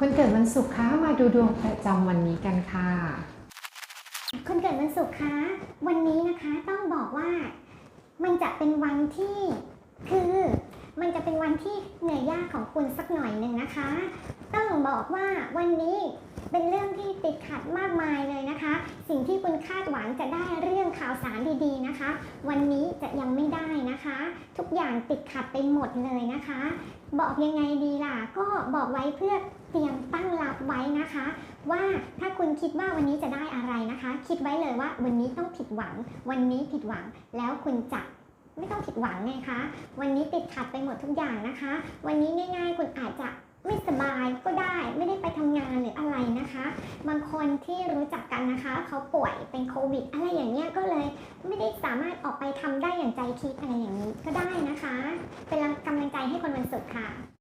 คนเกิดวันศุกร์คะมาดูดวงประจำวันนี้กันค่ะ คนเกิดวันศุกร์คะวันนี้นะคะต้องบอกว่า มันจะเป็นวันที่คือมันจะเป็นวันที่เหนื่อยยากของคุณสักหน่อยหนึ่งนะคะ ต้องบอกว่าวันนี้เป็นเรื่องที่ติดขัดมากมายเลยนะคะ สิ่งที่คุณคาดหวังจะได้เรื่องข่าวสารดีๆนะคะ วันนี้จะยังไม่ได้นะคะ ทุกอย่างติดขัดไปหมดเลยนะคะ บอกยังไงดีล่ะ ก็บอกไว้เพื่อเตรียมตั้งรับไว้นะคะ ว่าถ้าคุณคิดว่าวันนี้จะได้อะไรนะคะ คิดไว้เลยว่าวันนี้ต้องผิดหวัง วันนี้ผิดหวังแล้วคุณจะไม่ต้องผิดหวังไงคะ วันนี้ติดขัดไปหมดทุกอย่างนะคะ วันนี้ง่าย ๆ คุณอาจจะไม่สบายก็ได้ไม่ได้ไปทำงานหรืออะไรนะคะ บางคนที่รู้จักกันนะคะ เขาป่วยเป็นโควิด อะไรอย่างเงี้ยก็เลย ไม่ได้สามารถออกไปทำได้อย่างใจคิดอะไรอย่างนี้ก็ได้นะคะ เป็นกำลังใจให้คนวันศุกร์ค่ะ